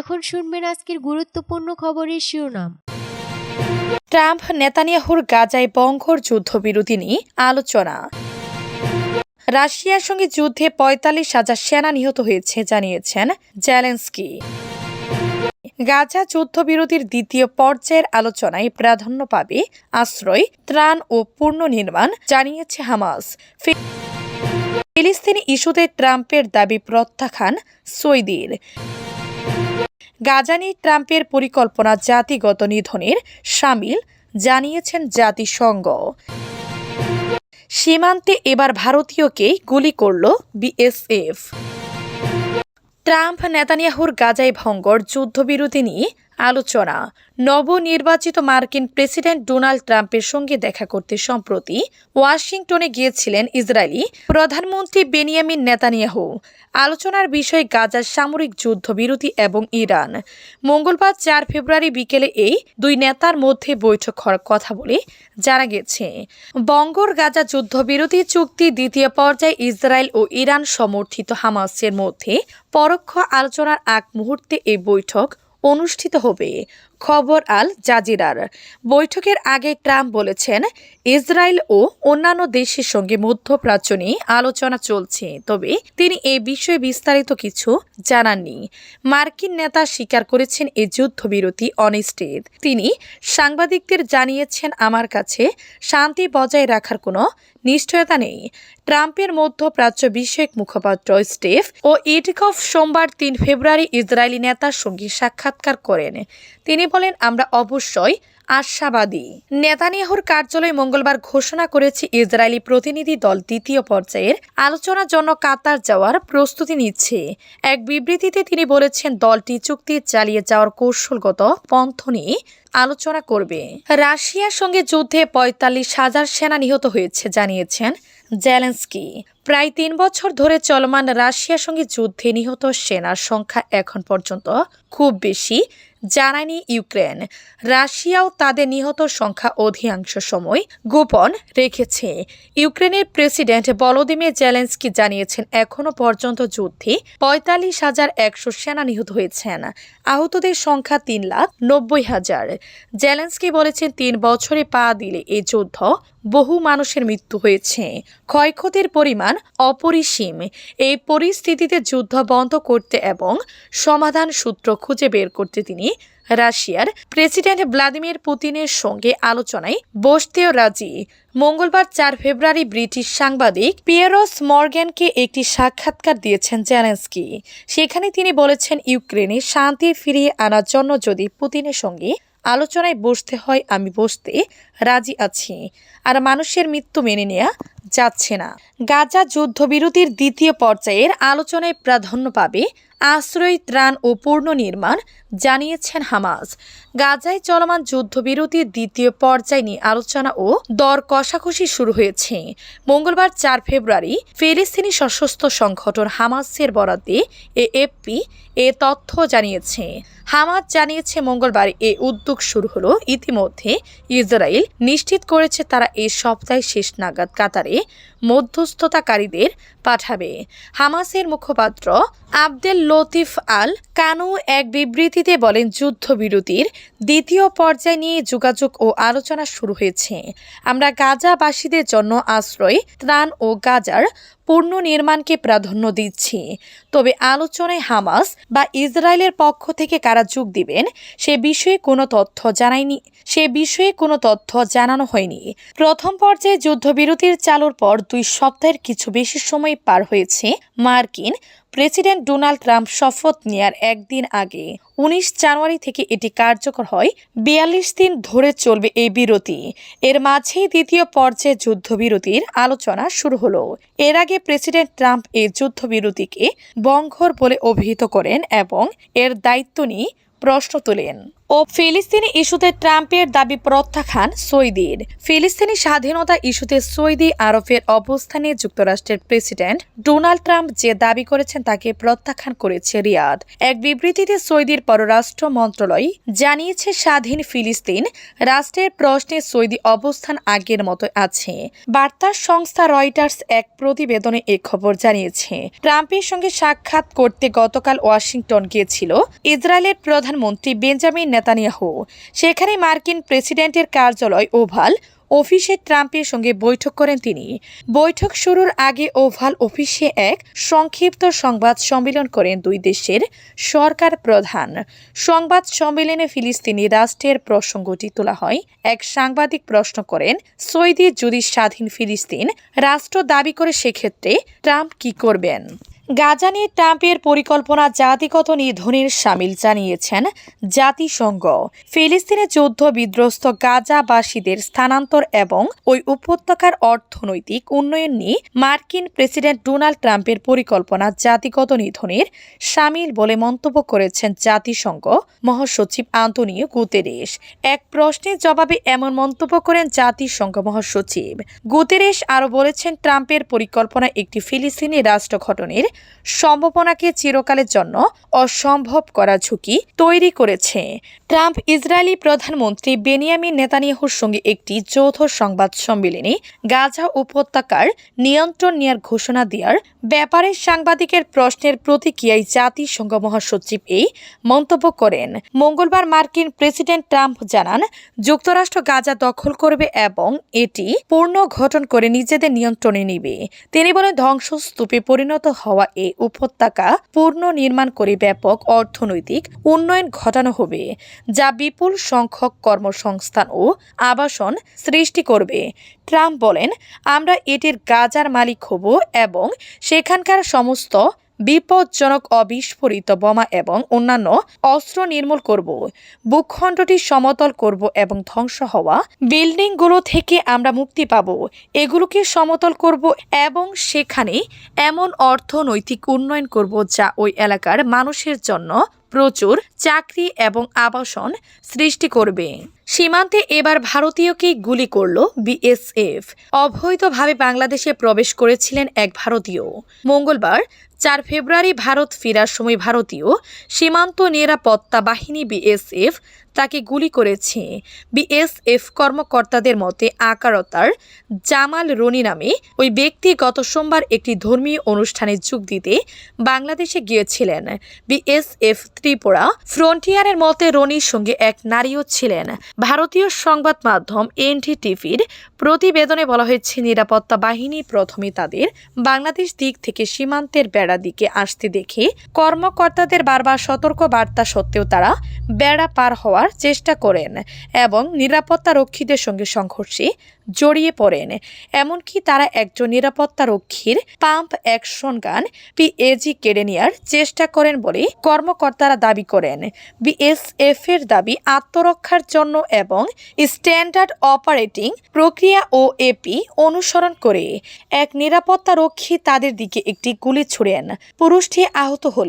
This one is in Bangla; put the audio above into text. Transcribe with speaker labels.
Speaker 1: এখন শুনবেন আজকের গুরুত্বপূর্ণ খবরের শিরোনাম ট্রাম্প নেতানিয়াহুর গাজায় বঙ্গর যুদ্ধবিরতি নিয়ে আলোচনা রাশিয়ার সঙ্গে যুদ্ধে পঁয়তাল্লিশ হাজার সেনা নিহত হয়েছে জানিয়েছেন জ্যালেন্সকি গাজা যুদ্ধবিরতির দ্বিতীয় পর্যায়ের আলোচনায় প্রাধান্য পাবে আশ্রয় ত্রাণ ও পূর্ণ নির্মাণ জানিয়েছে হামাস ফিলিস্তিনি ইস্যুতে ট্রাম্পের দাবি প্রত্যাখ্যান সৈদির গাজানি ট্রাম্পের পরিকল্পনা জাতিগত নিধনের সামিল জানিয়েছেন জাতিসংঘ সীমান্তে এবার ভারতীয়কেই গুলি করল বিএসএফ ট্রাম্প নেতানিয়াহুর গাজায় ভঙ্গর যুদ্ধবিরতি নিয়ে আলোচনা নবনির্বাচিত মার্কিন প্রেসিডেন্ট ডোনাল্ড ট্রাম্পের সঙ্গে দেখা করতে সম্প্রতি ওয়াশিংটনে গিয়েছিলেন ইসরায়েলি প্রধানমন্ত্রী বেনিয়ামিন নেতানিয়াহু আলোচনার বিষয়ে গাজার সামরিক যুদ্ধবিরতি এবং ইরান মঙ্গলবার চার ফেব্রুয়ারি বিকেলে এই দুই নেতার মধ্যে বৈঠক হওয়ার কথা বলে জানা গেছে বঙ্গর গাজা যুদ্ধবিরতি চুক্তি দ্বিতীয় পর্যায়ে ইসরায়েল ও ইরান সমর্থিত হামাসের মধ্যে পরোক্ষ আলোচনার আগ মুহূর্তে এই বৈঠক অনুষ্ঠিত হবে খবর আল জাজিরার বৈঠকের আগে ট্রাম্প বলেছেন ইসরায়েল ও অন্যান্য দেশের সঙ্গে মধ্যপ্রাচ্য নিয়ে আলোচনা চলছে তবে তিনি এ বিষয়ে বিস্তারিত কিছু জানাননি মার্কিন নেতা স্বীকার করেছেন এ যুদ্ধবিরতি অনিশ্চিত তিনি সাংবাদিকদের জানিয়েছেন আমার কাছে শান্তি বজায় রাখার কোনো নিশ্চয়তা নেই ট্রাম্পের মধ্যপ্রাচ্য বিষয়ক মুখপাত্র স্টেফ ও ইটিকফ সোমবার তিন ফেব্রুয়ারি ইসরায়েলি নেতার সঙ্গে সাক্ষাৎকার করেন তিনি বলেন আমরা অবশ্যই আশাবাদী নেতানিয়াহুর কার্যালয় মঙ্গলবার ঘোষণা করেছে ইসরায়েলি প্রতিনিধি দল দ্বিতীয় পর্যায়ের আলোচনার জন্য কাতার যাওয়ার প্রস্তুতি নিচ্ছে এক বিবৃতিতে তিনি বলেছেন দলটি চুক্তি চালিয়ে যাওয়ার কৌশলগত পন্থ নিয়ে আলোচনা করবে রাশিয়ার সঙ্গে যুদ্ধে পঁয়তাল্লিশ হাজার সেনা নিহত হয়েছে জানিয়েছেন জ্যালেন্সকি প্রায় তিন বছর ধরে চলমান রাশিয়ার সঙ্গে যুদ্ধে নিহত সেনার সংখ্যা এখন পর্যন্ত খুব বেশি জানায়নি ইউক্রেন রাশিয়াও তাদের নিহত সংখ্যা অধিকাংশ সময় গোপন রেখেছে ইউক্রেনের প্রেসিডেন্ট বলোদিমির জেলেন্সকি জানিয়েছেন এখনও পর্যন্ত যুদ্ধে পঁয়তাল্লিশ হাজার একশো সেনা নিহত হয়েছেন আহতদের সংখ্যা তিন লাখ নব্বই হাজার জেলেন্সকি বলেছেন তিন বছরে পা দিলে এ যুদ্ধ বহু মানুষের মৃত্যু হয়েছে ক্ষয়ক্ষতির পরিমাণ অপরিসীম এই পরিস্থিতিতে যুদ্ধ বন্ধ করতে এবং সমাধান সূত্র খুঁজে বের করতে তিনি রাশিয়ার প্রেসিডেন্ট ভ্লাদিমির পুতিনের সঙ্গে আলোচনায় বসতেও রাজি মঙ্গলবার চার ফেব্রুয়ারি ব্রিটিশ সাংবাদিক পিয়েরস মর্গ্যানকে একটি সাক্ষাৎকার দিয়েছেন জেলেন্সকি সেখানে তিনি বলেছেন ইউক্রেনে শান্তি ফিরিয়ে আনার জন্য যদি পুতিনের সঙ্গে আলোচনায় বসতে হয় আমি বসতে রাজি আছি আর মানুষের মৃত্যু মেনে নেয়া যাচ্ছে না গাজা যুদ্ধবিরতির দ্বিতীয় পর্যায়ের আলোচনায় প্রাধান্য পাবে আশ্রয় ত্রাণ ও পুনর্নির্মাণ জানিয়েছেন হামাস গাজায় চলমান যুদ্ধবিরতির দ্বিতীয় পর্যায় নিয়ে আলোচনা ও দর কষাকষি শুরু হয়েছে মঙ্গলবার চার ফেব্রুয়ারি ফিলিস্তিনি সশস্ত্র সংগঠন হামাসের এ এফপি এ তথ্য জানিয়েছে হামাস জানিয়েছে মঙ্গলবার এ উদ্যোগ শুরু হলো ইতিমধ্যে ইসরায়েল নিশ্চিত করেছে তারা এই সপ্তাহে শেষ নাগাদ কাতারে মধ্যস্থতাকারীদের পাঠাবে হামাসের মুখপাত্র আবদেল লতিফ আল কানু এক বিবৃতিতে বলেন যুদ্ধবিরতির দ্বিতীয় পর্যায় নিয়ে যোগাযোগ ও আলোচনা শুরু হয়েছে আমরা গাজাবাসীদের জন্য আশ্রয় ত্রাণ ও গাজার পূর্ণ নির্মাণকে প্রাধান্য দিচ্ছি তবে আলোচনায় হামাস বা ইসরায়েলের পক্ষ থেকে কারা যোগ দিবেন সে বিষয়ে কোনো তথ্য জানায়নি সে বিষয়ে কোনো তথ্য জানানো হয়নি প্রথম পর্যায়ে যুদ্ধবিরতির চালুর পর দুই সপ্তাহের কিছু বেশি সময় পার হয়েছে মার্কিন প্রেসিডেন্ট ডোনাল্ড ট্রাম্প শপথ নেয়ার একদিন আগে উনিশ জানুয়ারি থেকে এটি কার্যকর হয় বিয়াল্লিশ দিন ধরে চলবে এই বিরতি এর মাঝে দ্বিতীয় পর্যায়ে যুদ্ধবিরতির আলোচনা শুরু হলো এর আগে প্রেসিডেন্ট ট্রাম্প এই যুদ্ধবিরতিকে বঙ্ঘর বলে অভিহিত করেন এবং এর দায়িত্ব নিয়ে প্রশ্ন তোলেন ও ফিলিস্তিনি ইস্যুতে ট্রাম্পের দাবি প্রত্যাখ্যান সৌদির ফিলিস্তিনি স্বাধীনতা ইস্যুতে সৌদি আরবের অবস্থানে যুক্তরাষ্ট্রের প্রেসিডেন্ট ডোনাল্ড ট্রাম্প যে দাবি করেছেন তাকে প্রত্যাখ্যান করেছে রিয়াদ এক বিবৃতিতে সৌদির পররাষ্ট্র মন্ত্রণালয় জানিয়েছে স্বাধীন ফিলিস্তিন রাষ্ট্রের প্রশ্নে সৌদি অবস্থান আগের মতো আছে বার্তা সংস্থা রয়টার্স এক প্রতিবেদনে এ খবর জানিয়েছে ট্রাম্পের সঙ্গে সাক্ষাৎ করতে গতকাল ওয়াশিংটন গিয়েছিল ইসরায়েলের প্রধানমন্ত্রী বেঞ্জামিন নেতানিয়াহু সেখানে মার্কিন প্রেসিডেন্টের কার্যালয় ওভাল অফিসে ট্রাম্পের সঙ্গে বৈঠক করেন তিনি বৈঠক শুরুর আগে ওভাল অফিসে এক সংক্ষিপ্ত সংবাদ সম্মেলন করেন দুই দেশের সরকার প্রধান সংবাদ সম্মেলনে ফিলিস্তিনি রাষ্ট্রের প্রসঙ্গটি তোলা হয় এক সাংবাদিক প্রশ্ন করেন সৌদি যদি স্বাধীন ফিলিস্তিন রাষ্ট্র দাবি করে সেক্ষেত্রে ট্রাম্প কি করবেন গাজা নিয়ে ট্রাম্পের পরিকল্পনা জাতিগত নিধনের সামিল জানিয়েছেন জাতিসংঘ ফিলিস্তিনে যুদ্ধ বিধ্বস্ত গাজাবাসীদের স্থানান্তর এবং ওই উপত্যকার অর্থনৈতিক উন্নয়ন নিয়ে মার্কিন প্রেসিডেন্ট ডোনাল্ড ট্রাম্পের পরিকল্পনা জাতিগত নিধনের সামিল বলে মন্তব্য করেছেন জাতিসংঘ মহাসচিব আন্তনিও গুতেরেস এক প্রশ্নের জবাবে এমন মন্তব্য করেন জাতিসংঘ মহাসচিব গুতেরেস আরও বলেছেন ট্রাম্পের পরিকল্পনা একটি ফিলিস্তিনি রাষ্ট্র গঠনের সম্ভাবনাকে চিরকালের জন্য অসম্ভব করা ঝুঁকি তৈরি করেছে ট্রাম্প ইসরায়েলি প্রধানমন্ত্রী বেনিয়ামিন নেতানিয়াহুর সঙ্গে একটি যৌথ সংবাদ সম্মেলনে গাজা উপত্যকার নিয়ন্ত্রণ নেওয়ার ঘোষণা দেওয়ার ব্যাপারে সাংবাদিকের প্রশ্নের প্রতিক্রিয়ায় জাতিসংঘ মহাসচিব এই মন্তব্য করেন মঙ্গলবার মার্কিন প্রেসিডেন্ট ট্রাম্প জানান যুক্তরাষ্ট্র গাজা দখল করবে এবং এটি পূর্ণ ঘটন করে নিজেদের নিয়ন্ত্রণে নিবে তিনি বলেন ধ্বংসস্তূপে পরিণত হওয়া হওয়া এই উপত্যকা পুনর্নির্মাণ করে ব্যাপক অর্থনৈতিক উন্নয়ন ঘটানো হবে যা বিপুল সংখ্যক কর্মসংস্থান ও আবাসন সৃষ্টি করবে ট্রাম্প বলেন আমরা এটির গাজার মালিক হব এবং সেখানকার সমস্ত বিপজ্জনক অবিস্ফোরিত বোমা এবং অন্যান্য অস্ত্র নির্মূল করব ভূখণ্ডটি সমতল করব এবং ধ্বংস হওয়া বিল্ডিংগুলো থেকে আমরা মুক্তি পাব এগুলোকে সমতল করব এবং সেখানে এমন অর্থনৈতিক উন্নয়ন করব যা ওই এলাকার মানুষের জন্য প্রচুর চাকরি এবং আবাসন সৃষ্টি করবে সীমান্তে এবার ভারতীয়কে গুলি করল বিএসএফ অবৈধভাবে বাংলাদেশে প্রবেশ করেছিলেন এক ভারতীয় মঙ্গলবার চার ফেব্রুয়ারি ভারত ফেরার সময় ভারতীয় সীমান্ত নিরাপত্তা বাহিনী বিএসএফ তাকে গুলি করেছে বিএসএফ কর্মকর্তাদের মতে আকারতার জামাল রনি নামে ওই ব্যক্তি গত সোমবার একটি ধর্মীয় অনুষ্ঠানে যোগ দিতে বাংলাদেশে গিয়েছিলেন বিএসএফ ত্রিপুরা ফ্রন্টিয়ারের মতে রনির সঙ্গে এক নারীও ছিলেন ভারতীয় সংবাদ মাধ্যম এনডিটিভির প্রতিবেদনে বলা হয়েছে নিরাপত্তা বাহিনী প্রথমে তাদের বাংলাদেশ দিক থেকে সীমান্তের বেড়া দিকে আসতে দেখে কর্মকর্তাদের বারবার সতর্ক বার্তা সত্ত্বেও তারা বেড়া পার হওয়ার করার চেষ্টা করেন এবং নিরাপত্তা রক্ষীদের সঙ্গে সংঘর্ষে জড়িয়ে পড়েন এমনকি তারা একজন নিরাপত্তা রক্ষীর পাম্প অ্যাকশন গান পিএজি কেড়ে নেওয়ার চেষ্টা করেন বলে কর্মকর্তারা দাবি করেন বিএসএফ এর দাবি আত্মরক্ষার জন্য এবং স্ট্যান্ডার্ড অপারেটিং প্রক্রিয়া ও এপি অনুসরণ করে এক নিরাপত্তা রক্ষী তাদের দিকে একটি গুলি ছুড়েন পুরুষটি আহত হল